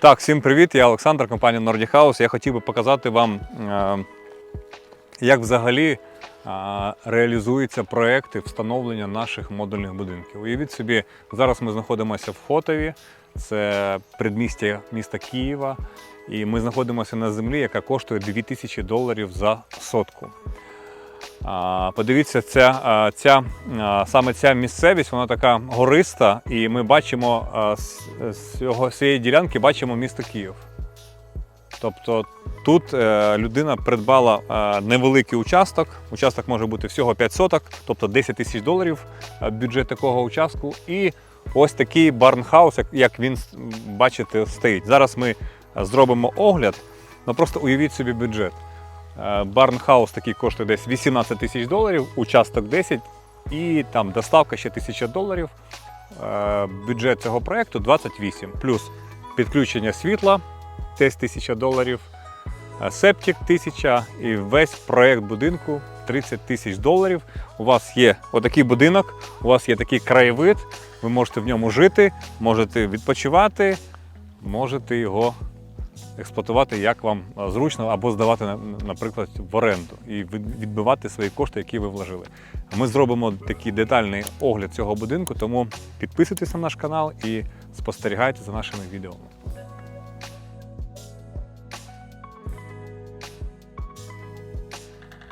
Так, всім привіт, я Олександр, компанія Nordic House. Я хотів би показати вам, е, як взагалі е, реалізуються проекти встановлення наших модульних будинків. Уявіть собі, зараз ми знаходимося в Хотові, це предмістя міста Києва, і ми знаходимося на землі, яка коштує 2000 доларів за сотку. Подивіться, ця, ця, саме ця місцевість, вона така гориста, і ми бачимо з, цієї ділянки бачимо місто Київ. Тобто тут е, людина придбала е, невеликий участок. Участок може бути всього 5 соток, тобто 10 тисяч доларів е, бюджет такого участку. І ось такий барнхаус, як, він бачите, стоїть. Зараз ми зробимо огляд, ну просто уявіть собі бюджет. Е, Барнхаус такий коштує десь 18 тисяч доларів, участок 10 і там доставка ще 1000 доларів. Е, Бюджет цього проекту 28, плюс підключення світла десь 1000 доларів, е, септик 1000 і весь проект будинку 30 тисяч доларів. У вас є отакий будинок, у вас є такий краєвид, ви можете в ньому жити, можете відпочивати, можете його експлуатувати як вам е, зручно, або здавати, наприклад, в оренду і відбивати свої кошти, які ви вложили. Ми зробимо такий детальний огляд цього будинку, тому підписуйтесь на наш канал і спостерігайте за нашими відео.